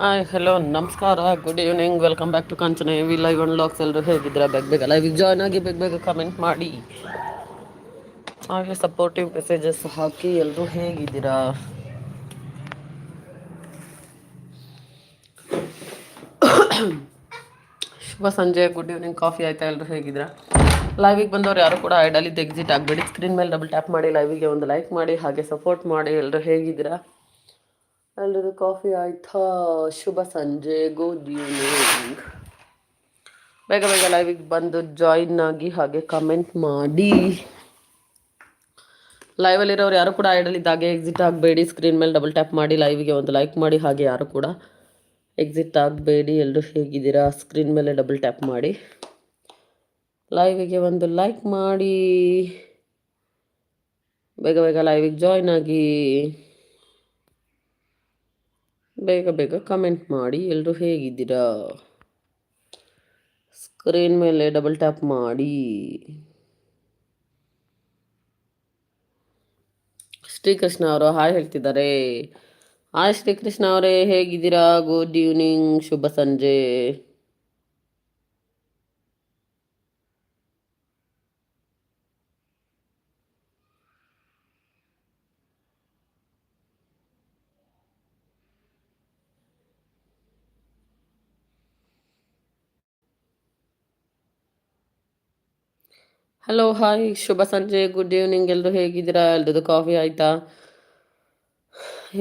Hi hello ನಮಸ್ಕಾರ good evening welcome back to Kanchana V live one lakhs ಎಲ್ಲರೂ ಹೇಗಿದ್ದೀರಾ? ಬೇಗ ಬೇಗ ಲೈವಿಗೆ ಜಾಯ್ನ್ ಆಗಿ ಬೇಗ ಬೇಗ ಕಮೆಂಟ್ ಮಾಡಿ. ಹಾಗೆ ಸಪೋರ್ಟಿವ್ ಮೆಸೇಜಸ್ ಹಾಕಿ ಎಲ್ಲರೂ ಹೇಗಿದ್ದೀರಾ? ಶುಭ ಸಂಜೆ ಗುಡ್ ಈವ್ನಿಂಗ್ ಕಾಫಿ ಆಯ್ತಾ? ಎಲ್ಲರೂ ಹೇಗಿದ್ದೀರಾ? ಲೈವಿಗೆ ಬಂದವರು ಯಾರು ಕೂಡ ಐಡಲ್ಲಿ ಎಕ್ಸಿಟ್ ಆಗಬೇಡಿ. ಸ್ಕ್ರೀನ್ ಮೇಲೆ ಡಬಲ್ ಟ್ಯಾಪ್ ಮಾಡಿ ಲೈವಿಗೆ ಒಂದು ಲೈಕ್ ಮಾಡಿ, ಹಾಗೆ ಸಪೋರ್ಟ್ ಮಾಡಿ ಎಲ್ಲರೂ ಹೇಗಿದ್ದೀರಾ? ಎಲ್ಲರೂ ಕಾಫಿ ಆಯ್ತಾ? ಶುಭ ಸಂಜೆ ಗುಡ್ ಈವ್ನಿಂಗ್ ಬೇಗ ಬೇಗ ಲೈವಿಗೆ ಬಂದು ಜಾಯಿನ್ ಆಗಿ ಹಾಗೆ ಕಮೆಂಟ್ ಮಾಡಿ. ಲೈವಲ್ಲಿರೋರು ಯಾರು ಕೂಡ ಐಡಲ್ ಐಡಲಿದ್ದಾಗೆ ಎಕ್ಸಿಟ್ ಆಗಬೇಡಿ. ಸ್ಕ್ರೀನ್ ಮೇಲೆ ಡಬಲ್ ಟ್ಯಾಪ್ ಮಾಡಿ ಲೈವಿಗೆ ಒಂದು ಲೈಕ್ ಮಾಡಿ ಹಾಗೆ ಯಾರು ಕೂಡ ಎಕ್ಸಿಟ್ ಆಗಬೇಡಿ. ಎಲ್ಲರೂ ಹೇಗಿದ್ದೀರಾ? ಸ್ಕ್ರೀನ್ ಮೇಲೆ ಡಬಲ್ ಟ್ಯಾಪ್ ಮಾಡಿ. ಲೈವಿಗೆ ಒಂದು ಲೈಕ್ ಮಾಡಿ. ಬೇಗ ಬೇಗ ಲೈವಿಗೆ ಜಾಯ್ನ್ ಆಗಿ. ಬೇಗ ಬೇಗ ಕಮೆಂಟ್ ಮಾಡಿ. ಎಲ್ಲರೂ ಹೇಗಿದ್ದೀರಾ? ಸ್ಕ್ರೀನ್ ಮೇಲೆ ಡಬಲ್ ಟ್ಯಾಪ್ ಮಾಡಿ. ಶ್ರೀಕೃಷ್ಣ ಅವರು ಹಾಯ್ ಹೇಳ್ತಿದ್ದಾರೆ. ಹಾಯ್ ಶ್ರೀಕೃಷ್ಣ ಅವರೇ, ಹೇಗಿದ್ದೀರಾ? ಗುಡ್ ಈವ್ನಿಂಗ್ ಶುಭ ಸಂಜೆ. ಹಲೋ ಹಾಯ್ ಶುಭ ಸಂಜೆ. ಗುಡ್ ಈವ್ನಿಂಗ್ ಎಲ್ಲರೂ ಹೇಗಿದ್ದೀರಾ? ಎಲ್ರದ್ದು ಕಾಫಿ ಆಯಿತಾ?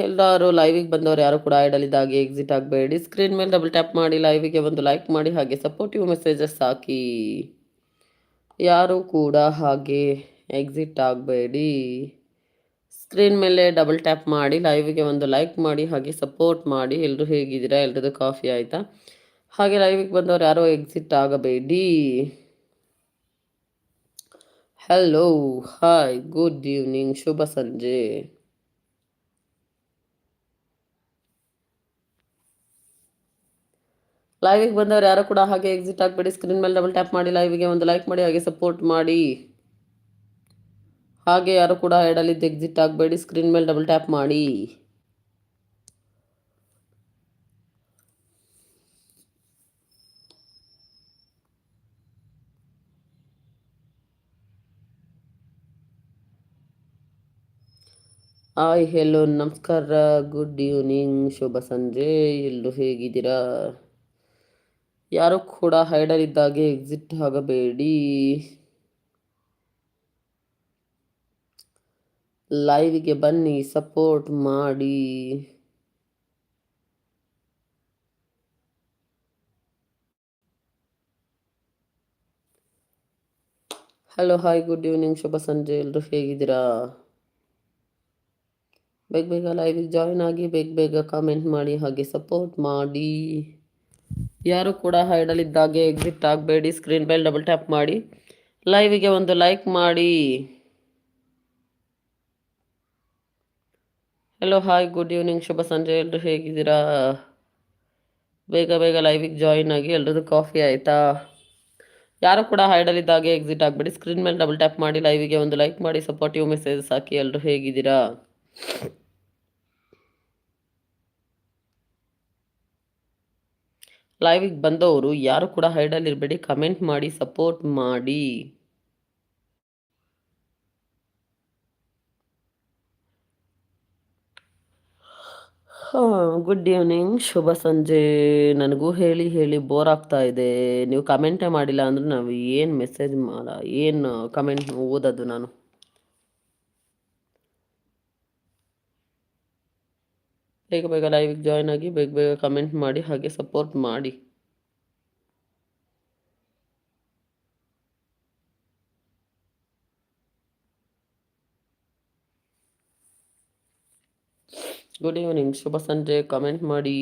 ಎಲ್ಲರೂ ಲೈವಿಗೆ ಬಂದವರು ಯಾರು ಕೂಡ ಐಡಲಿದ್ದಾಗೆ ಎಕ್ಸಿಟ್ ಆಗಬೇಡಿ. ಸ್ಕ್ರೀನ್ ಮೇಲೆ ಡಬಲ್ ಟ್ಯಾಪ್ ಮಾಡಿ ಲೈವಿಗೆ ಒಂದು ಲೈಕ್ ಮಾಡಿ, ಹಾಗೆ ಸಪೋರ್ಟಿವ್ ಮೆಸೇಜಸ್ ಹಾಕಿ ಯಾರು ಕೂಡ ಹಾಗೆ ಎಕ್ಸಿಟ್ ಆಗಬೇಡಿ. ಸ್ಕ್ರೀನ್ ಮೇಲೆ ಡಬಲ್ ಟ್ಯಾಪ್ ಮಾಡಿ ಲೈವಿಗೆ ಒಂದು ಲೈಕ್ ಮಾಡಿ, ಹಾಗೆ ಸಪೋರ್ಟ್ ಮಾಡಿ. ಎಲ್ಲರೂ ಹೇಗಿದ್ದೀರಾ? ಎಲ್ರದ್ದು ಕಾಫಿ ಆಯಿತಾ? ಹಾಗೆ ಲೈವಿಗೆ ಬಂದವರು ಯಾರೋ ಎಕ್ಸಿಟ್ ಆಗಬೇಡಿ. ಹಲೋ ಹಾಯ್ ಗುಡ್ ಈವ್ನಿಂಗ್ ಶುಭ ಸಂಜೆ ಲೈವಿಗೆ ಬಂದವರು ಯಾರು ಕೂಡ ಹಾಗೆ ಎಕ್ಸಿಟ್ ಆಗಬೇಡಿ ಸ್ಕ್ರೀನ್ ಮೇಲೆ ಡಬಲ್ ಟ್ಯಾಪ್ ಮಾಡಿ ಲೈವಿಗೆ ಒಂದು ಲೈಕ್ ಮಾಡಿ, ಹಾಗೆ ಸಪೋರ್ಟ್ ಮಾಡಿ. ಹಾಗೆ ಯಾರು ಕೂಡ ಎಡಲಿದ್ದು ಎಕ್ಸಿಟ್ ಆಗಬೇಡಿ ಸ್ಕ್ರೀನ್ ಮೇಲೆ ಡಬಲ್ ಟ್ಯಾಪ್ ಮಾಡಿ. ಹಾಯ್ ಹೆಲೋ ನಮಸ್ಕಾರ ಗುಡ್ ಈವ್ನಿಂಗ್ ಶುಭ ಸಂಜೆ ಎಲ್ಲರೂ ಹೇಗಿದ್ದೀರಾ? ಯಾರು ಕೂಡ ಹೈಡರ್ ಇದ್ದಾಗೆ ಎಕ್ಸಿಟ್ ಆಗಬೇಡಿ. ಲೈವ್ಗೆ ಬನ್ನಿ ಸಪೋರ್ಟ್ ಮಾಡಿ. ಹಲೋ ಹಾಯ್ ಗುಡ್ ಈವ್ನಿಂಗ್ ಶುಭ ಸಂಜೆ, ಎಲ್ಲರೂ ಹೇಗಿದ್ದೀರಾ? ಬೇಗ ಬೇಗ ಲೈವಿಗೆ ಜಾಯಿನ್ ಆಗಿ ಬೇಗ ಬೇಗ ಕಾಮೆಂಟ್ ಮಾಡಿ, ಹಾಗೆ ಸಪೋರ್ಟ್ ಮಾಡಿ. ಯಾರು ಕೂಡ ಹೈಡಲಿದ್ದಾಗೆ ಎಕ್ಸಿಟ್ ಆಗಬೇಡಿ ಸ್ಕ್ರೀನ್ ಮೇಲೆ ಡಬಲ್ ಟ್ಯಾಪ್ ಮಾಡಿ. ಲೈವಿಗೆ ಒಂದು ಲೈಕ್ ಮಾಡಿ. ಹಲೋ ಹಾಯ್ ಗುಡ್ ಈವ್ನಿಂಗ್ ಶುಭ ಸಂಜೆ ಎಲ್ಲರೂ ಹೇಗಿದ್ದೀರಾ? ಬೇಗ ಬೇಗ ಲೈವಿಗೆ ಜಾಯಿನ್ ಆಗಿ ಎಲ್ರದ್ದು ಕಾಫಿ ಆಯಿತಾ? ಯಾರು ಕೂಡ ಹೈಡಲಿದ್ದಾಗೆ ಎಕ್ಸಿಟ್ ಆಗಬೇಡಿ ಸ್ಕ್ರೀನ್ ಮೇಲೆ ಡಬಲ್ ಟ್ಯಾಪ್ ಮಾಡಿ ಲೈವಿಗೆ ಒಂದು ಲೈಕ್ ಮಾಡಿ ಸಪೋರ್ಟಿವ್ ಮೆಸೇಜಸ್ ಹಾಕಿ ಎಲ್ಲರೂ ಹೇಗಿದ್ದೀರಾ? ಲೈವಿಗೆ ಬಂದವರು ಯಾರು ಕೂಡ ಹೈಡಲ್ಲಿ ಇರಬೇಡಿ ಕಮೆಂಟ್ ಮಾಡಿ ಸಪೋರ್ಟ್ ಮಾಡಿ. ಗುಡ್ ಈವ್ನಿಂಗ್ ಶುಭ ಸಂಜೆ. ನನಗೂ ಹೇಳಿ ಹೇಳಿ ಬೋರ್ ಆಗ್ತಾ ಇದೆ. ನೀವು ಕಮೆಂಟೇ ಮಾಡಿಲ್ಲ ಅಂದ್ರೆ ನಾವು ಏನು ಮೆಸೇಜ್ ಮಾಡ, ಏನು ಕಮೆಂಟ್ ಓದೋದು ನಾನು? ಬೇಗ ಬೇಗ ಲೈವಿಗೆ ಜಾಯ್ನ್ ಆಗಿ ಬೇಗ ಬೇಗ ಕಮೆಂಟ್ ಮಾಡಿ ಹಾಗೆ ಸಪೋರ್ಟ್ ಮಾಡಿ ಗುಡ್ ಈವ್ನಿಂಗ್ ಶುಭ ಸಂಜೆ ಕಮೆಂಟ್ ಮಾಡಿ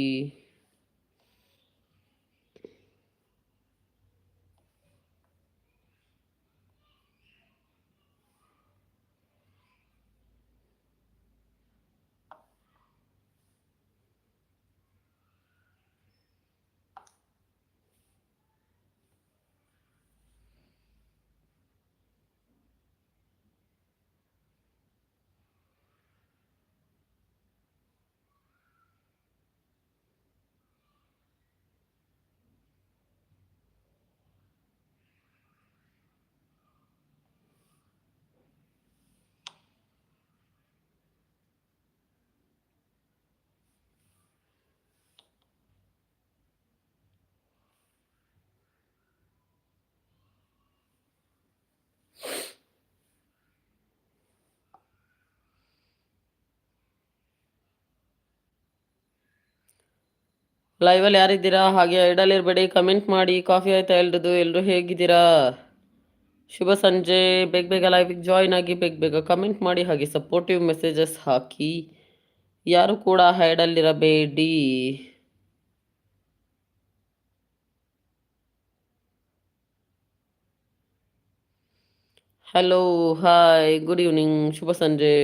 ಲೈವಲ್ಲಿ ಯಾರಿದ್ದೀರಾ? ಹಾಗೆ ಐಡಲ್ ಇರಬೇಡಿ ಕಮೆಂಟ್ ಮಾಡಿ. ಕಾಫಿ ಆಯ್ತಾ ಎಲ್ರದು ಎಲ್ಲರೂ ಹೇಗಿದ್ದೀರಾ? ಶುಭ ಸಂಜೆ. ಬೇಗ ಬೇಗ ಲೈವಿಗೆ ಜಾಯ್ನ್ ಆಗಿ ಬೇಗ ಬೇಗ ಕಮೆಂಟ್ ಮಾಡಿ. ಹಾಗೆ ಸಪೋರ್ಟಿವ್ ಮೆಸೇಜಸ್ ಹಾಕಿ. ಯಾರು ಕೂಡ ಹೈಡಲ್ಲಿರಬೇಡಿ ಹಲೋ ಹಾಯ್ ಗುಡ್ ಈವ್ನಿಂಗ್ ಶುಭ ಸಂಜೆ.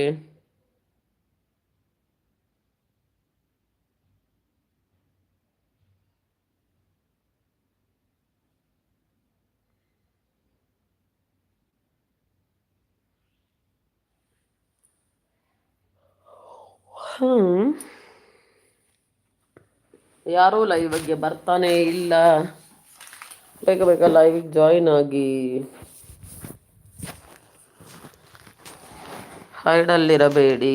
ಹ್ಮ್. ಯಾರೂ ಬಗ್ಗೆ ಬರ್ತಾನೆ ಇಲ್ಲ. ಬೇಗ ಬೇಗ ಲೈವಿಗೆ ಜಾಯಿನ್ ಆಗಿ. ಹೈಡಲ್ಲಿರಬೇಡಿ.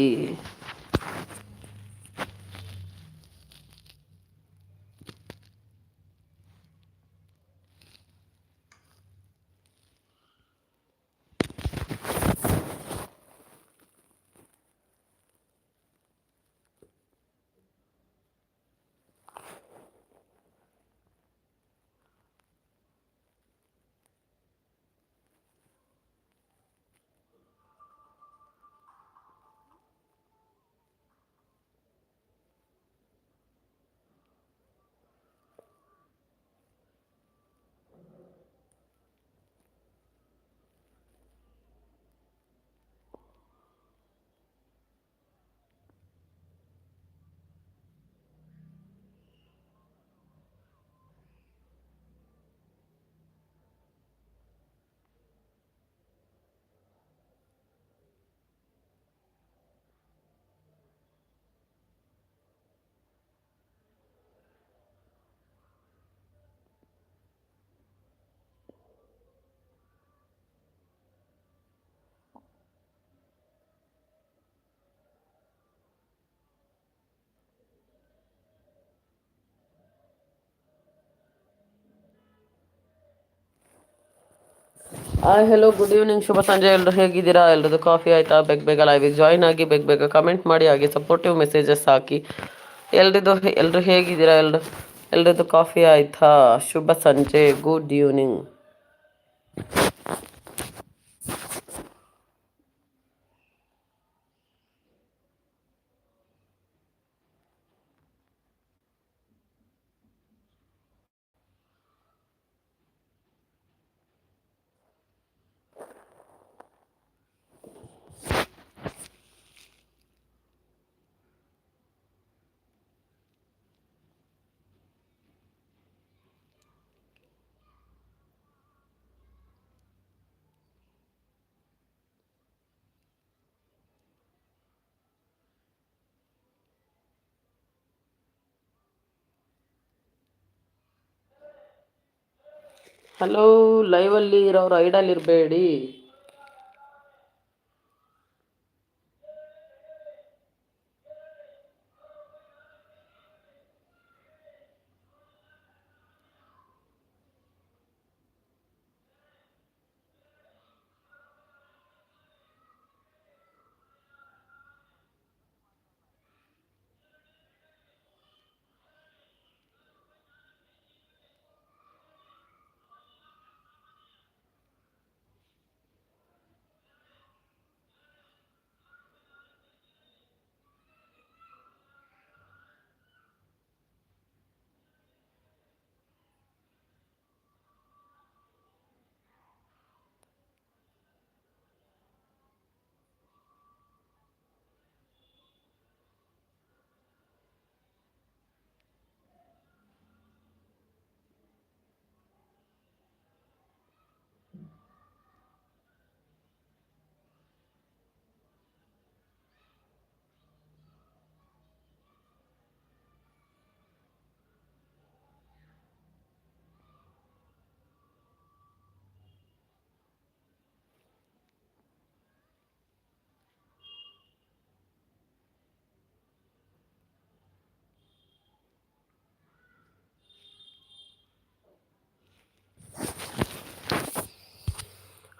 ಹಾಯ್ ಹಲೋ ಗುಡ್ ಈವ್ನಿಂಗ್ ಶುಭ ಸಂಜೆ. ಎಲ್ಲರೂ ಹೇಗಿದ್ದೀರಾ? ಎಲ್ಲರದು ಕಾಫಿ ಆಯ್ತಾ? ಬೇಗ ಬೇಗ ಲೈವಿಗೆ ಜಾಯ್ನ್ ಆಗಿ ಬೇಗ ಬೇಗ ಕಮೆಂಟ್ ಮಾಡಿ, ಹಾಗೆ ಸಪೋರ್ಟಿವ್ ಮೆಸೇಜಸ್ ಹಾಕಿ. ಎಲ್ರದ್ದು ಎಲ್ಲರೂ ಹೇಗಿದ್ದೀರಾ? ಎಲ್ರು, ಎಲ್ರದ್ದು ಕಾಫಿ ಆಯ್ತಾ? ಶುಭ ಸಂಜೆ ಗುಡ್ ಈವ್ನಿಂಗ್ ಹಲೋ ಲೈವಲ್ಲಿ ಇರೋರು ಐಡಲ್ ಇರಬೇಡಿ.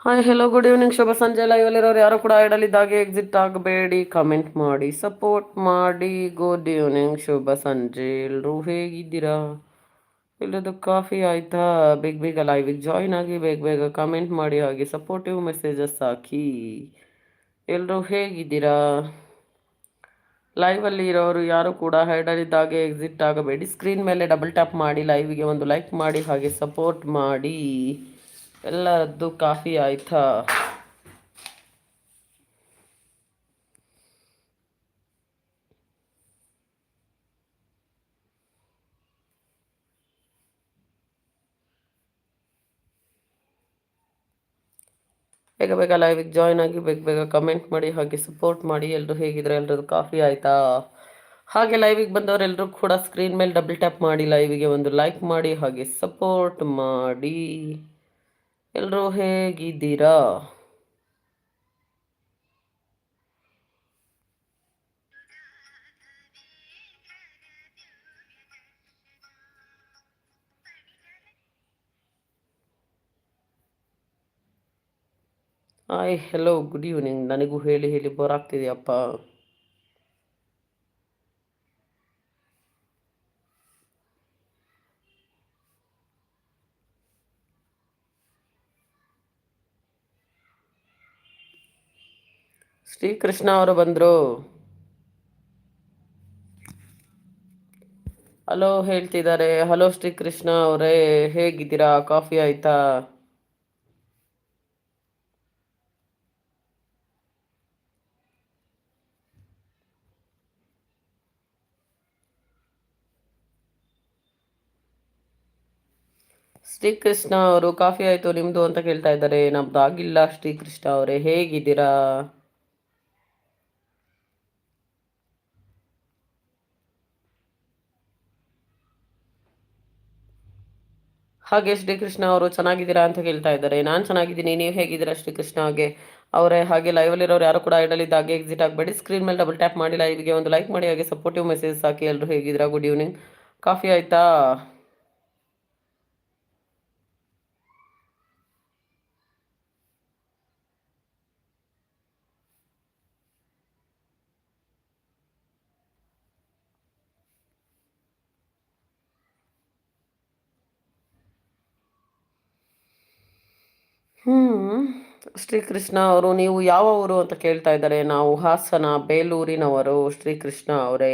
ಹಾಯ್ ಹೆಲೋ ಗುಡ್ ಈವ್ನಿಂಗ್ ಶುಭ ಸಂಜೆ ಲೈವಲ್ಲಿರೋರು ಯಾರು ಕೂಡ ಐಡಲಿದ್ದಾಗೆ ಎಕ್ಸಿಟ್ ಆಗಬೇಡಿ ಕಮೆಂಟ್ ಮಾಡಿ ಸಪೋರ್ಟ್ ಮಾಡಿ. ಗುಡ್ ಈವ್ನಿಂಗ್ ಶುಭ ಸಂಜೆ. ಎಲ್ಲರೂ ಹೇಗಿದ್ದೀರಾ? ಇಲ್ಲದು ಕಾಫಿ ಆಯಿತಾ? ಬೇಗ ಬೇಗ ಲೈವಿಗೆ ಜಾಯ್ನ್ ಆಗಿ ಬೇಗ ಬೇಗ ಕಮೆಂಟ್ ಮಾಡಿ, ಹಾಗೆ ಸಪೋರ್ಟಿವ್ ಮೆಸೇಜಸ್ ಹಾಕಿ. ಎಲ್ಲರೂ ಹೇಗಿದ್ದೀರಾ? ಲೈವಲ್ಲಿ ಇರೋರು ಯಾರು ಕೂಡ ಹೈಡಲಿದ್ದಾಗೆ ಎಕ್ಸಿಟ್ ಆಗಬೇಡಿ. ಸ್ಕ್ರೀನ್ ಮೇಲೆ ಡಬಲ್ ಟ್ಯಾಪ್ ಮಾಡಿ ಲೈವಿಗೆ ಒಂದು ಲೈಕ್ ಮಾಡಿ, ಹಾಗೆ ಸಪೋರ್ಟ್ ಮಾಡಿ. ಎಲ್ಲರದ್ದು ಕಾಫಿ ಆಯ್ತಾ? ಬೇಗ ಬೇಗ ಲೈವಿಗೆ ಜಾಯ್ನ್ ಆಗಿ ಬೇಗ ಬೇಗ ಕಮೆಂಟ್ ಮಾಡಿ, ಹಾಗೆ ಸಪೋರ್ಟ್ ಮಾಡಿ ಎಲ್ಲರೂ ಹೇಗಿದ್ರೆ ಎಲ್ಲರದ್ದು ಕಾಫಿ ಆಯಿತಾ? ಹಾಗೆ ಲೈವಿಗೆ ಬಂದವರೆಲ್ಲರೂ ಕೂಡ ಸ್ಕ್ರೀನ್ ಮೇಲೆ ಡಬಲ್ ಟ್ಯಾಪ್ ಮಾಡಿ ಲೈವಿಗೆ ಒಂದು ಲೈಕ್ ಮಾಡಿ, ಹಾಗೆ ಸಪೋರ್ಟ್ ಮಾಡಿ. ಎಲ್ಲರೂ ಹೇಗಿದ್ದೀರಾ ಹಾಯ್ ಹೆಲೋ ಗುಡ್ ಈವ್ನಿಂಗ್ ನನಗೂ ಹೇಳಿ ಹೇಳಿ ಬೋರ್ ಆಗ್ತಿದೆಯಪ್ಪ ಶ್ರೀಕೃಷ್ಣ ಅವರು ಬಂದರು. ಹಲೋ ಹೇಳ್ತಿದ್ದಾರೆ. ಹಲೋ ಶ್ರೀಕೃಷ್ಣ ಅವರೇ, ಹೇಗಿದ್ದೀರಾ? ಕಾಫಿ ಆಯ್ತಾ? ಶ್ರೀಕೃಷ್ಣ ಅವರು, ಕಾಫಿ ಆಯಿತು ನಿಮ್ಮದು ಅಂತ ಕೇಳ್ತಾ ಇದ್ದಾರೆ. ನಮ್ದು ಆಗಿಲ್ಲ ಶ್ರೀಕೃಷ್ಣ ಅವರೇ, ಹೇಗಿದ್ದೀರಾ? ಹಾಗೆ ಶ್ರೀಕೃಷ್ಣ ಅವರು ಚೆನ್ನಾಗಿದ್ದೀರಾ ಅಂತ ಕೇಳ್ತಾ ಇದ್ದಾರೆ. ನಾನು ಚೆನ್ನಾಗಿದ್ದೀನಿ, ನೀವು ಹೇಗಿದ್ದೀರಾ ಶ್ರೀಕೃಷ್ಣ ಹಾಗೆ ಅವರೇ, ಹಾಗೆ ಲೈವಲ್ಲಿರೋರು ಯಾರು ಕೂಡ ಐಡಲಿದ್ದಾಗೆ ಎಕ್ಸಿಟ್ ಆಗಬೇಡಿ. ಸ್ಕ್ರೀನ್ ಮೇಲೆ ಡಬಲ್ ಟ್ಯಾಪ್ ಮಾಡಿ ಲೈವ್ಗೆ ಒಂದು ಲೈಕ್ ಮಾಡಿ, ಹಾಗೆ ಸಪೋರ್ಟಿವ್ ಮೆಸೇಜ್ ಹಾಕಿ ಎಲ್ಲರೂ ಹೇಗಿದ್ದೀರಾ? ಗುಡ್ ಈವ್ನಿಂಗ್ ಕಾಫಿ ಆಯಿತಾ? ಹ್ಞೂ ಶ್ರೀಕೃಷ್ಣ ಅವರು, ನೀವು ಯಾವ ಊರು ಅಂತ ಕೇಳ್ತಾ ಇದ್ದಾರೆ. ನಾವು ಹಾಸನ, ಬೇಲೂರಿನವರು ಶ್ರೀಕೃಷ್ಣ ಅವರೇ.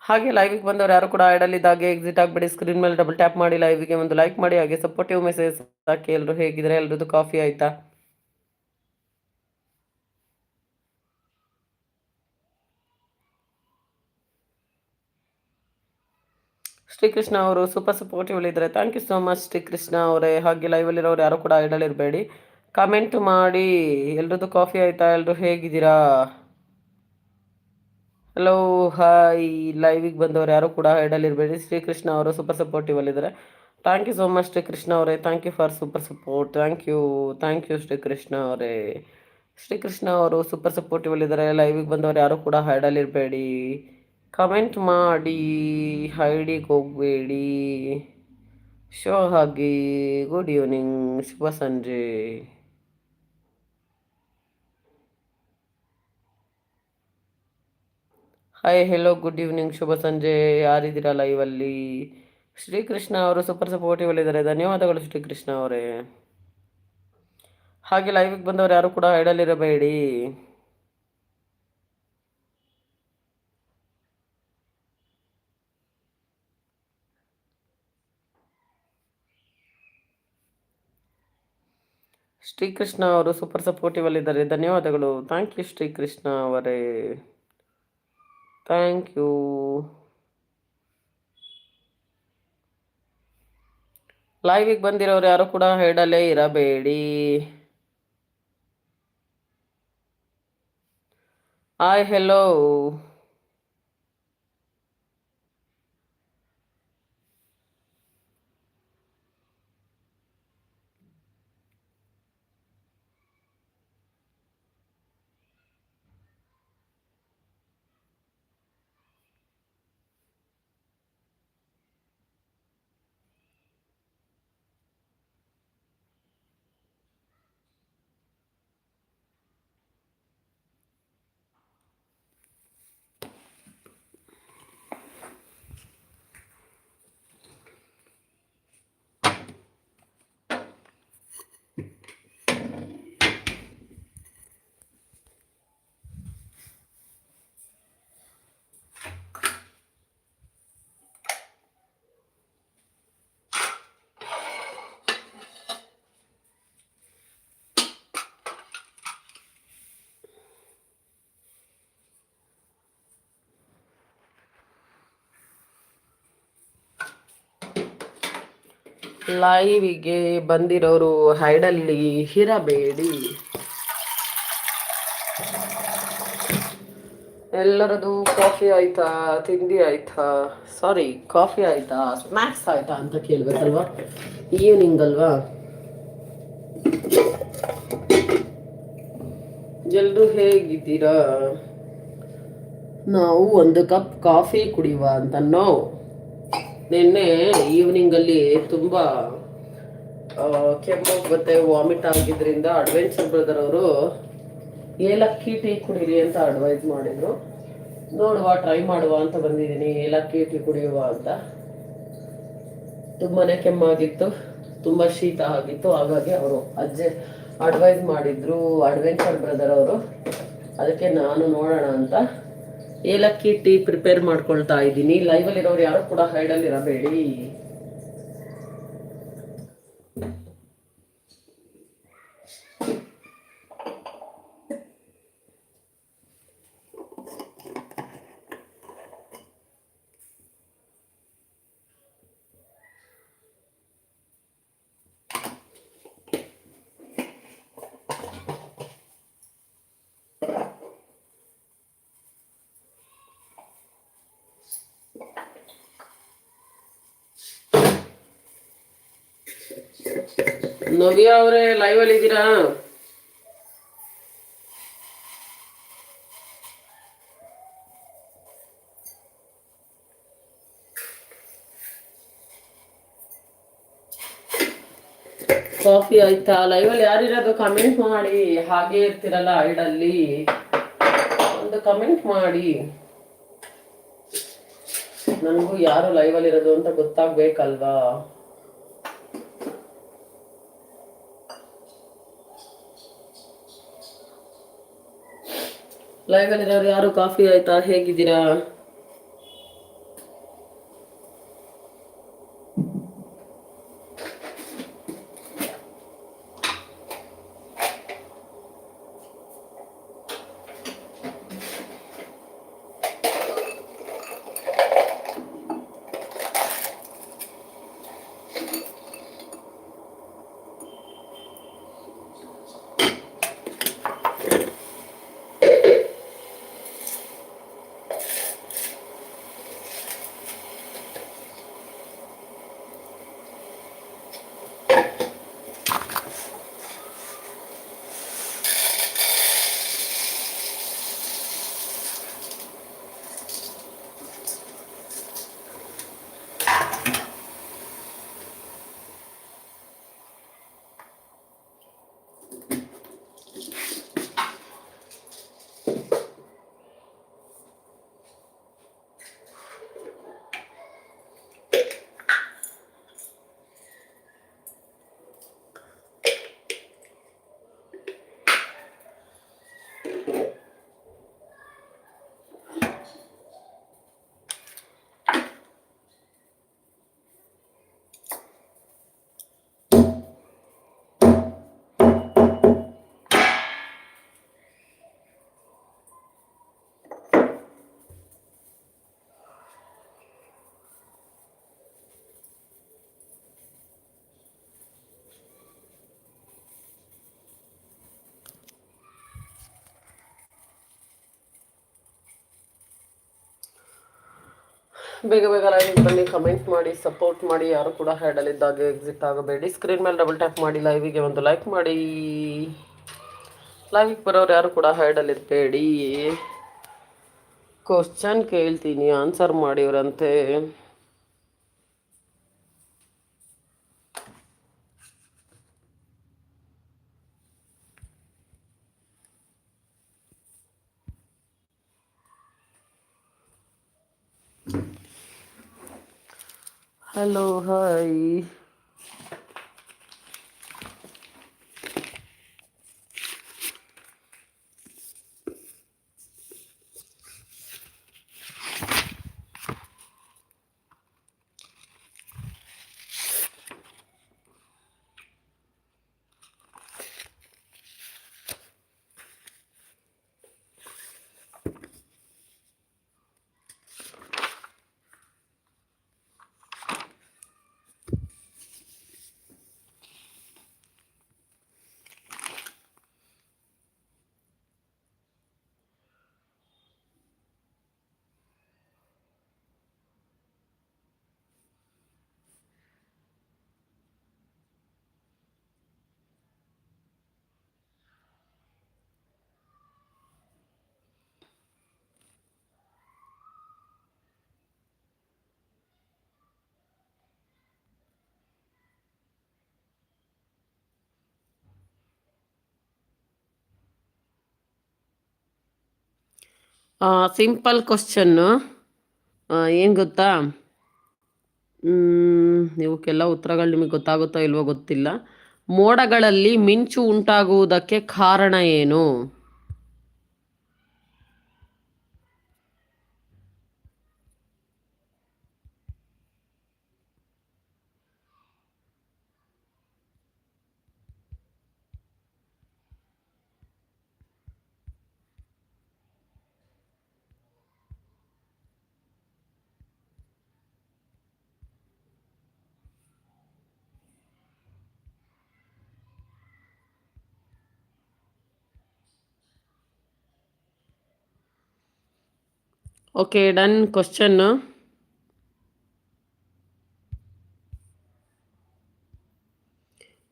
ಹಾಗೆ ಲೈವಿಗೆ ಬಂದವರು ಯಾರು ಕೂಡ ಆ್ಯಡಲ್ಲಿದ್ದಾಗೆ ಎಕ್ಸಿಟ್ ಆಗಿಬಿಡಿ ಸ್ಕ್ರೀನ್ ಮೇಲೆ ಡಬಲ್ ಟ್ಯಾಪ್ ಮಾಡಿ ಲೈವಿಗೆ ಒಂದು ಲೈಕ್ ಮಾಡಿ, ಹಾಗೆ ಸಪೋರ್ಟಿವ್ ಮೆಸೇಜ್ ಹಾಕಿ. ಎಲ್ಲರೂ ಹೇಗಿದ್ರೆ? ಎಲ್ರದ್ದು ಕಾಫಿ ಆಯಿತಾ? ಶ್ರೀಕೃಷ್ಣ ಅವರು ಸೂಪರ್ ಸಪೋರ್ಟಿವ್ ಇದ್ದಾರೆ. Thank you so much Srikrishna ಅವರೇ. ಹಾಗೆ ಲೈವಲ್ಲಿರೋರು ಯಾರು ಕೂಡ ಐಡಲ್ ಇರಬೇಡಿ. ಕಮೆಂಟ್ ಮಾಡಿ. ಎಲ್ರದ್ದು ಕಾಫಿ ಆಯಿತಾ? ಎಲ್ಲರೂ ಹೇಗಿದ್ದೀರಾ? ಹಲೋ ಹಾಯ್ ಲೈವಿಗೆ ಬಂದವರು ಯಾರು ಕೂಡ ಐಡಲ್ ಇರಬೇಡಿ. ಶ್ರೀಕೃಷ್ಣ ಅವರು ಸೂಪರ್ ಸಪೋರ್ಟಿವ್ ಇದ್ದಾರೆ. Thank you so much Srikrishna ಅವರೇ. Thank you for super support thank you thank you Srikrishna ಅವರೇ. ಶ್ರೀಕೃಷ್ಣ ಅವರು ಸೂಪರ್ ಸಪೋರ್ಟಿವ್ ಇದ್ದಾರೆ. ಲೈವಿಗೆ ಬಂದವರು ಯಾರು ಕೂಡ ಹೈಡಲ್ ಇರಬೇಡಿ. ಕಮೆಂಟ್ ಮಾಡಿ ಹೈಡಿಗೆ ಹೋಗಬೇಡಿ. ಶೋ ಹಾಗೆ ಗುಡ್ ಈವ್ನಿಂಗ್ ಶುಭ ಸಂಜೆ. ಹಾಯ್ ಹೆಲೋ ಗುಡ್ ಈವ್ನಿಂಗ್ ಶುಭ ಸಂಜೆ. ಯಾರಿದ್ದೀರಾ ಲೈವಲ್ಲಿ ಶ್ರೀಕೃಷ್ಣ ಅವರು ಸೂಪರ್ ಸಪೋರ್ಟಿವ್ ಇದ್ದಾರೆ. ಧನ್ಯವಾದಗಳು ಶ್ರೀಕೃಷ್ಣ ಅವರೇ. ಹಾಗೆ ಲೈವಿಗೆ ಬಂದವರು ಯಾರು ಕೂಡ ಹೈಡಲ್ಲಿರಬೇಡಿ ಶ್ರೀಕೃಷ್ಣ ಅವರು ಸೂಪರ್ ಸಪೋರ್ಟಿವ್ ಅಲ್ಲಿದ್ದಾರೆ ಧನ್ಯವಾದಗಳು. ಥ್ಯಾಂಕ್ ಯು ಶ್ರೀಕೃಷ್ಣ ಅವರೇ. ಥ್ಯಾಂಕ್ ಯು ಲೈವಿಗೆ ಬಂದಿರೋರು ಯಾರು ಕೂಡ ಹೇಳಲೇ ಇರಬೇಡಿ. ಹಾಯ್ ಹೆಲೋ ಲೈವಿಗೆ ಬಂದಿರೋರು ಹೈಡಲ್ಲಿ ಇರಬೇಡಿ ಎಲ್ಲರದು ಕಾಫಿ ಆಯ್ತಾ? ತಿಂಡಿ ಆಯ್ತಾ? ಸಾರಿ ಕಾಫಿ ಆಯ್ತಾ? ಸ್ನ್ಯಾಕ್ಸ್ ಆಯ್ತಾ ಅಂತ ಕೇಳ್ಬೇಕಲ್ವಾ? ಈವ್ನಿಂಗ್ ಅಲ್ವಾ? ಎಲ್ರು ಹೇಗಿದ್ದೀರಾ? ನಾವು ಒಂದು ಕಪ್ ಕಾಫಿ ಕುಡಿಯುವ ಅಂತ ನಾವು ನಿನ್ನೆ ಈವ್ನಿಂಗಲ್ಲಿ ತುಂಬಾ ಕೆಮ್ಮು ಮತ್ತೆ ವಾಮಿಟ್ ಆಗಿದ್ರಿಂದ ಅಡ್ವೆಂಚರ್ ಬ್ರದರ್ ಅವರು, ಏಲಕ್ಕಿ ಟೀ ಕುಡೀರಿ ಅಂತ ಅಡ್ವೈಸ್ ಮಾಡಿದ್ರು. ನೋಡುವ ಟ್ರೈ ಮಾಡುವ ಅಂತ ಬಂದಿದ್ದೀನಿ. ಏಲಕ್ಕಿ ಟೀ ಕುಡಿಯುವ ಅಂತ. ತುಂಬಾನೇ ಕೆಮ್ಮಾಗಿತ್ತು. ತುಂಬಾ ಶೀತ ಆಗಿತ್ತು. ಹಾಗಾಗಿ ಅವರು ಅಜ್ಜೆ ಅಡ್ವೈಸ್ ಮಾಡಿದ್ರು ಅಡ್ವೆಂಚರ್ ಬ್ರದರ್ ಅವರು. ಅದಕ್ಕೆ ನಾನು ನೋಡೋಣ ಅಂತ. ಏಲಕ್ಕಿ ಟೀ ಪ್ರಿಪೇರ್ ಮಾಡ್ಕೊಳ್ತಾ ಇದ್ದೀನಿ. ಲೈವಲ್ಲಿ ಇರೋರು ಯಾರು ಕೂಡ ಹೈಡಲ್ಲಿ ಇರಬೇಡಿ ನವ್ಯ ಅವರೇ ಅಲ್ಲಿ ಇದ್ದೀರಾ? ಕಾಫಿ ಆಯ್ತಾ? ಲೈವಲ್ಲಿ ಯಾರಿರೋದು? ಕಮೆಂಟ್ ಮಾಡಿ. ಹಾಗೆ ಇರ್ತಿರಲ್ಲ ಐಡಲ್ಲಿ. ಒಂದು ಕಮೆಂಟ್ ಮಾಡಿ. ನನಗೂ ಯಾರು ಲೈವಲ್ಲಿ ಇರೋದು ಅಂತ ಗೊತ್ತಾಗ್ಬೇಕಲ್ವಾ? ಲೈವಲ್ಲಿ ಅಲ್ಲಿ ಯಾರು ಕಾಫಿ ಆಯ್ತಾ? ಹೇಗಿದ್ದೀರಾ? ಬೇಗ ಬೇಗ ಲೈವ್ ಬನ್ನಿ ಕಮೆಂಟ್ ಮಾಡಿ ಸಪೋರ್ಟ್ ಮಾಡಿ, ಯಾರು ಕೂಡ ಹ್ಯಾಡಲ್ಲಿದ್ದಾಗ ಎಕ್ಸಿಟ್ ಆಗಬೇಡಿ. ಸ್ಕ್ರೀನ್ ಮೇಲೆ ಡಬಲ್ ಟ್ಯಾಪ್ ಮಾಡಿ ಲೈವಿಗೆ ಒಂದು ಲೈಕ್ ಮಾಡಿ. ಲೈವಿಗೆ ಬರೋರು ಯಾರು ಕೂಡ ಹ್ಯಾಡಲ್ಲಿರಬೇಡಿ ಕ್ವಶನ್ ಕೇಳ್ತೀನಿ ಆನ್ಸರ್ ಮಾಡಿವ್ರಂತೆ. ಹಲೋ ಹಾಯ್ ಸಿಂಪಲ್ ಕ್ವಶನ್ನು ಏನು ಗೊತ್ತಾ? ಇವಕ್ಕೆಲ್ಲ ಉತ್ತರಗಳು ನಿಮಗೆ ಗೊತ್ತಾಗುತ್ತೋ ಇಲ್ವೋ ಗೊತ್ತಿಲ್ಲ. ಮೋಡಗಳಲ್ಲಿ ಮಿಂಚು ಉಂಟಾಗುವುದಕ್ಕೆ ಕಾರಣ ಏನು? ಓಕೆ ಡನ್ ಕ್ವಶನ್ನು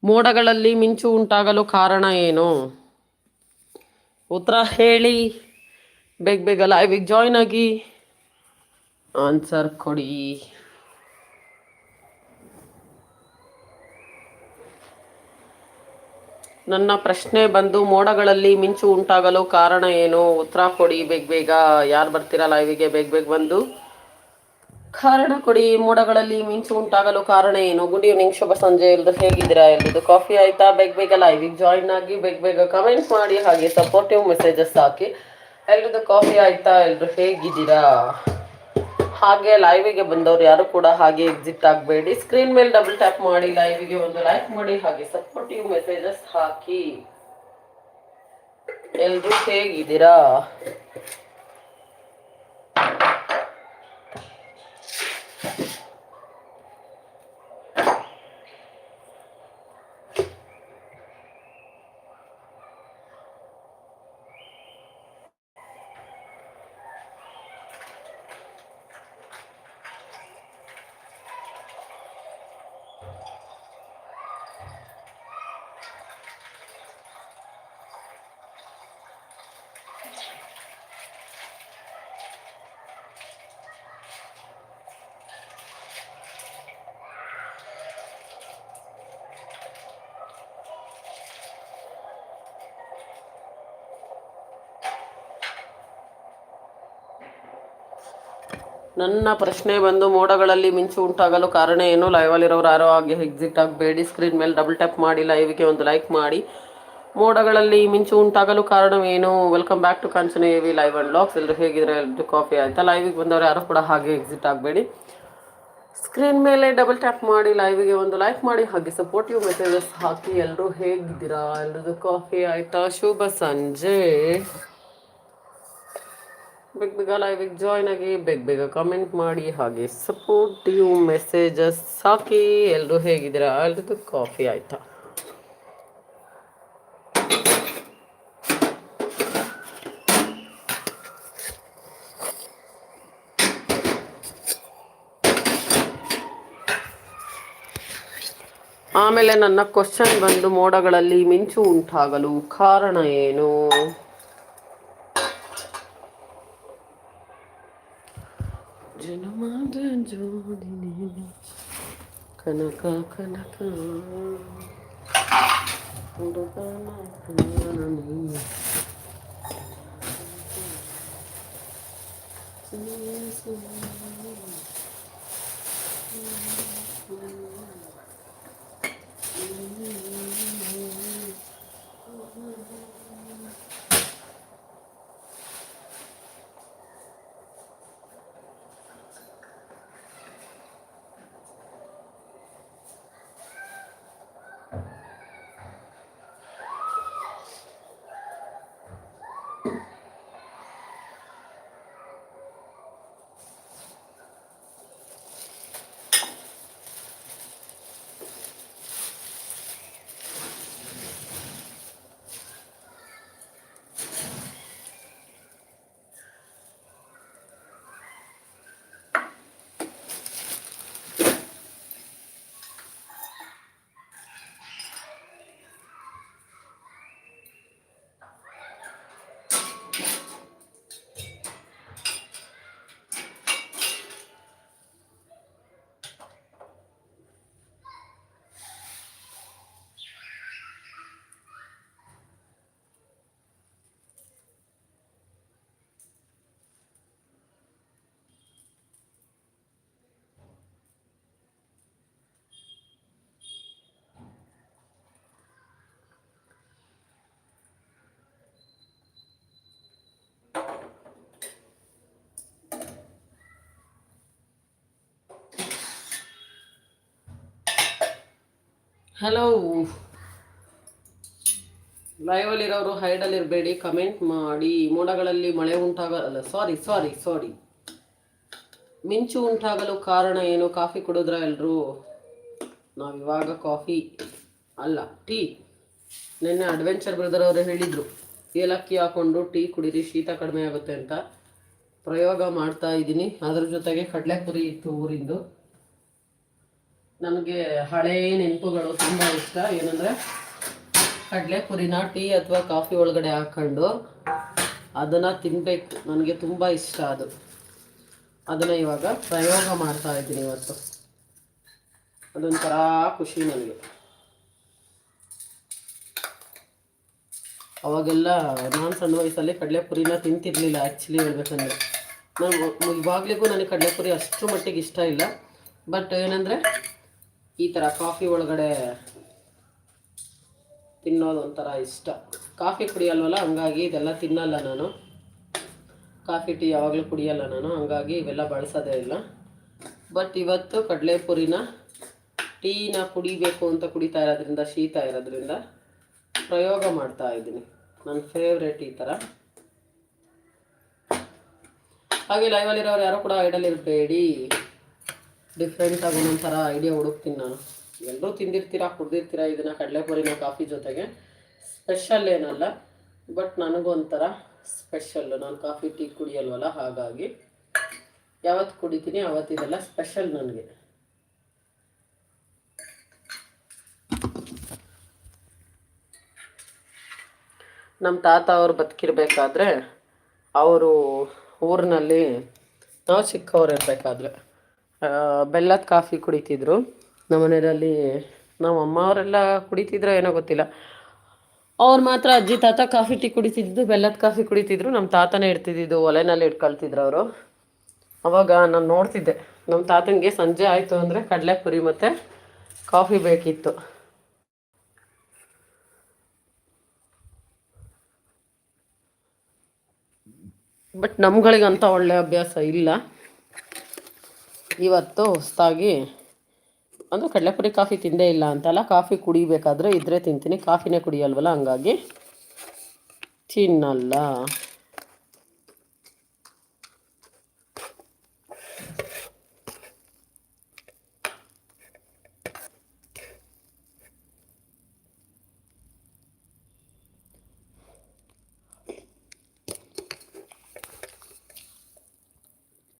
ಮೋಡಗಳಲ್ಲಿ ಮಿಂಚು ಉಂಟಾಗಲು ಕಾರಣ ಏನು? ಉತ್ತರ ಹೇಳಿ. ಬೇಗ ಬೇಗ ಲೈವಿಗೆ ಜಾಯ್ನ್ ಆಗಿ. ಆನ್ಸರ್ ಕೊಡಿ. ನನ್ನ ಪ್ರಶ್ನೆ ಬಂದು ಮೋಡಗಳಲ್ಲಿ ಮಿಂಚು ಉಂಟಾಗಲು ಕಾರಣ ಏನು? ಉತ್ತರ ಕೊಡಿ ಬೇಗ ಬೇಗ. ಯಾರು ಬರ್ತೀರಾ ಲೈವಿಗೆ ಬೇಗ ಬೇಗ ಬಂದು. ಕಾರಣ ಕೊಡಿ, ಮೋಡಗಳಲ್ಲಿ ಮಿಂಚು ಉಂಟಾಗಲು ಕಾರಣ ಏನು? ಗುಡ್ ಈವ್ನಿಂಗ್ ಶುಭ ಸಂಜೆ. ಎಲ್ಲರೂ ಹೇಗಿದ್ದೀರಾ? ಎಲ್ರದ್ದು ಕಾಫಿ ಆಯ್ತಾ? ಬೇಗ ಬೇಗ ಲೈವಿಗೆ ಜಾಯಿನ್ ಆಗಿ ಬೇಗ ಬೇಗ ಕಮೆಂಟ್ ಮಾಡಿ, ಹಾಗೆ ಸಪೋರ್ಟಿವ್ ಮೆಸೇಜಸ್ ಹಾಕಿ. ಎಲ್ರದ್ದು ಕಾಫಿ ಆಯ್ತಾ? ಎಲ್ಲರೂ ಹೇಗಿದ್ದೀರಾ? ಹಾಗೆ ಲೈವಿಗೆ ಬಂದವರು ಯಾರು ಕೂಡ ಹಾಗೆ ಎಕ್ಸಿಟ್ ಆಗಬೇಡಿ. ಸ್ಕ್ರೀನ್ ಮೇಲೆ ಡಬಲ್ ಟ್ಯಾಪ್ ಮಾಡಿ ಲೈವಿಗೆ ಒಂದು ಲೈಕ್ ಮಾಡಿ, ಹಾಗೆ ಸಪೋರ್ಟಿವ್ ಮೆಸೇಜಸ್ ಹಾಕಿ. ಎಲ್ಲರೂ ಹೇಗಿದ್ದೀರಾ? ನನ್ನ ಪ್ರಶ್ನೆ ಬಂದು ಮೋಡಗಳಲ್ಲಿ ಮಿಂಚು ಉಂಟಾಗಲು ಕಾರಣ ಏನು? ಲೈವಲ್ಲಿರೋರು ಯಾರೋ ಹಾಗೆ ಎಕ್ಸಿಟ್ ಆಗಬೇಡಿ ಸ್ಕ್ರೀನ್ ಮೇಲೆ ಡಬಲ್ ಟ್ಯಾಪ್ ಮಾಡಿ ಲೈವ್ಗೆ ಒಂದು ಲೈಕ್ ಮಾಡಿ. ಮೋಡಗಳಲ್ಲಿ ಮಿಂಚು ಉಂಟಾಗಲು ಕಾರಣವೇನು ವೆಲ್ಕಮ್ ಬ್ಯಾಕ್ ಟು ಕಾಂಚನ ಎವಿ ಲೈವ್ ಅಂಡ್ ಲಾಕ್ಸ್ ಎಲ್ಲರೂ ಹೇಗಿದ್ರೆ ಎಲ್ಲರೂ ಕಾಫಿ ಆಯಿತಾ? ಲೈವಿಗೆ ಬಂದವರು ಯಾರು ಕೂಡ ಹಾಗೆ ಎಕ್ಸಿಟ್ ಆಗಬೇಡಿ. ಸ್ಕ್ರೀನ್ ಮೇಲೆ ಡಬಲ್ ಟ್ಯಾಪ್ ಮಾಡಿ ಲೈವಿಗೆ ಒಂದು ಲೈಕ್ ಮಾಡಿ. ಹಾಗೆ ಸಪೋರ್ಟಿವ್ ಮೆಸೇಜಸ್ ಹಾಕಿ ಎಲ್ಲರೂ ಹೇಗಿದ್ದೀರಾ? ಎಲ್ಲರದ್ದು ಕಾಫಿ ಆಯಿತಾ? ಶುಭ ಸಂಜೆ. ಬೇಗ ಬೇಗ ಲೈವಿಗೆ ಜಾಯ್ನ್ ಆಗಿ ಬೇಗ ಬೇಗ ಕಮೆಂಟ್ ಮಾಡಿ ಹಾಗೆ ಸಪೋರ್ಟಿವ್ ಮೆಸೇಜಸ್ ಸಾಕಿ ಎಲ್ಲರೂ ಹೇಗಿದ್ದೀರಾ? ಎಲ್ರದ್ದು ಕಾಫಿ ಆಯ್ತಾ? ಆಮೇಲೆ ನನ್ನ ಕ್ವಶನ್ ಬಂದು ಮೋಡಗಳಲ್ಲಿ ಮಿಂಚು ಉಂಟಾಗಲು ಕಾರಣ ಏನು? ജനമാത ജ്യോതിനെ കനക കനക ಹಲೋ ಲೈವಲ್ಲಿರೋರು ಹೈಡಲ್ಲಿರಬೇಡಿ ಕಮೆಂಟ್ ಮಾಡಿ. ಮೋಡಗಳಲ್ಲಿ ಮಳೆ ಉಂಟಾಗಲ್ಲ ಸಾರಿ ಸಾರಿ ಸಾರಿ ಮಿಂಚು ಉಂಟಾಗಲು ಕಾರಣ ಏನು? ಕಾಫಿ ಕುಡಿದ್ರ ಎಲ್ಲರೂ ನಾವಿವಾಗ ಕಾಫಿ ಅಲ್ಲ, ಟೀ. ನಿನ್ನೆ ಅಡ್ವೆಂಚರ್ ಬ್ರದರ್ ಅವರು ಹೇಳಿದರು, ಏಲಕ್ಕಿ ಹಾಕ್ಕೊಂಡು ಟೀ ಕುಡೀರಿ, ಶೀತ ಕಡಿಮೆ ಆಗುತ್ತೆ ಅಂತ. ಪ್ರಯೋಗ ಮಾಡ್ತಾ ಇದ್ದೀನಿ. ಅದ್ರ ಜೊತೆಗೆ ಕಡಲೆಪುರಿ ಇತ್ತು ಊರಿಂದು. ನನಗೆ ಹಳೇ ನೆನಪುಗಳು ತುಂಬ ಇಷ್ಟ. ಏನಂದರೆ ಕಡಲೆಪುರಿನ ಟೀ ಅಥವಾ ಕಾಫಿ ಒಳಗಡೆ ಹಾಕ್ಕೊಂಡು ಅದನ್ನು ತಿನ್ನಬೇಕು ನನಗೆ ತುಂಬ ಇಷ್ಟ ಅದು. ಅದನ್ನು ಇವಾಗ ಪ್ರಯೋಗ ಮಾಡ್ತಾ ಇದ್ದೀನಿ ಇವತ್ತು. ಅದೊಂಥರ ಖುಷಿ ನನಗೆ. ಅವಾಗೆಲ್ಲ ನಾನು ಸಣ್ಣ ವಯಸ್ಸಲ್ಲಿ ಕಡಲೆಪುರಿನ ತಿಂತಿರ್ಲಿಲ್ಲ ಆ್ಯಕ್ಚುಲಿ ಹೇಳ್ಬೇಕಂದ್ರೆ. ನಾನು ಇವಾಗಲಿಗೂ ನನಗೆ ಕಡಲೆಪುರಿ ಅಷ್ಟು ಮಟ್ಟಿಗೆ ಇಷ್ಟ ಇಲ್ಲ. ಬಟ್ ಏನಂದರೆ ಈ ಥರ ಕಾಫಿ ಒಳಗಡೆ ತಿನ್ನೋದು ಒಂಥರ ಇಷ್ಟ. ಕಾಫಿ ಕುಡಿಯಲ್ವಲ್ಲ, ಹಂಗಾಗಿ ಇದೆಲ್ಲ ತಿನ್ನಲ್ಲ ನಾನು. ಕಾಫಿ ಟೀ ಯಾವಾಗಲೂ ಕುಡಿಯಲ್ಲ ನಾನು, ಹಂಗಾಗಿ ಇವೆಲ್ಲ ಬಳಸೋದೇ ಇಲ್ಲ. ಬಟ್ ಇವತ್ತು ಕಡಲೆಪುರಿನ ಟೀನ ಕುಡಿಬೇಕು ಅಂತ ಕುಡಿತಾ ಇರೋದ್ರಿಂದ, ಶೀತ ಇರೋದ್ರಿಂದ ಪ್ರಯೋಗ ಮಾಡ್ತಾ ಇದ್ದೀನಿ. ನನ್ನ ಫೇವ್ರೇಟ್ ಈ ಥರ ಹಾಗೆ ಲೈವಲ್ಲಿರೋರು ಯಾರು ಕೂಡ ಐಡಲ್ ಇರಬೇಡಿ. ಡಿಫ್ರೆಂಟ್ ಆಗಿ ಥರ ಐಡಿಯಾ ಹುಡುಕ್ತೀನಿ ನಾನು. ಎಲ್ಲರೂ ತಿಂದಿರ್ತೀರಾ, ಕುಡ್ದಿರ್ತೀರಾ, ಇದನ್ನು ಕಡಲೆಪುರಿನ ಕಾಫಿ ಜೊತೆಗೆ. ಸ್ಪೆಷಲ್ ಏನಲ್ಲ ಬಟ್ ನನಗೂ ಒಂಥರ ಸ್ಪೆಷಲ್ಲು ನಾನು ಕಾಫಿ ಟೀ ಕುಡಿಯಲ್ವಲ್ಲ, ಹಾಗಾಗಿ ಯಾವತ್ತು ಕುಡಿತೀನಿ ಅವತ್ತಿದೆಲ್ಲ ಸ್ಪೆಷಲ್ ನನಗೆ. ನಮ್ಮ ತಾತ ಅವರು ಬದುಕಿರ್ಬೇಕಾದ್ರೆ, ಅವರು ಊರಿನಲ್ಲಿ ನಾವು ಚಿಕ್ಕವ್ರು ಇರಬೇಕಾದ್ರೆ. ಬೆಲ್ಲದ ಕಾಫಿ ಕುಡಿತಿದ್ರು. ನಮ್ಮ ಮನೆಯಲ್ಲಿ ನಮ್ಮ ಅಮ್ಮ ಅವರೆಲ್ಲ ಕುಡಿತಿದ್ರೋ ಏನೋ ಗೊತ್ತಿಲ್ಲ. ಅವ್ರು ಮಾತ್ರ ಅಜ್ಜಿ ತಾತ ಕಾಫಿ ಟೀ ಕುಡಿತಿದ್ದು, ಬೆಲ್ಲದ ಕಾಫಿ ಕುಡಿತಿದ್ರು. ನಮ್ಮ ತಾತನೇ ಇಡ್ತಿದ್ದಿದ್ದು, ಒಲೆನಲ್ಲಿ ಇಟ್ಕೊಳ್ತಿದ್ರು ಅವರು. ಅವಾಗ ನಾನು ನೋಡ್ತಿದ್ದೆ. ನಮ್ಮ ತಾತನಿಗೆ ಸಂಜೆ ಆಯಿತು ಅಂದರೆ ಕಡಲೆಪುರಿ ಮತ್ತು ಕಾಫಿ ಬೇಕಿತ್ತು. ಬಟ್ ನಮ್ಗಳಿಗಂತ ಒಳ್ಳೆ ಅಭ್ಯಾಸ ಇಲ್ಲ. ಇವತ್ತು ಹೊಸ್ತಾಗಿ, ಅಂದರೆ ಕಡಲೆಪುರಿ ಕಾಫಿ ತಿಂದೇ ಇಲ್ಲ ಅಂತಲ್ಲ, ಕಾಫಿ ಕುಡಿಬೇಕಾದ್ರೆ ಇದ್ರೆ ತಿಂತೀನಿ. ಕಾಫಿನೇ ಕುಡಿಯಲ್ವಲ್ಲ, ಹಂಗಾಗಿ ತಿನ್ನಲ್ಲ.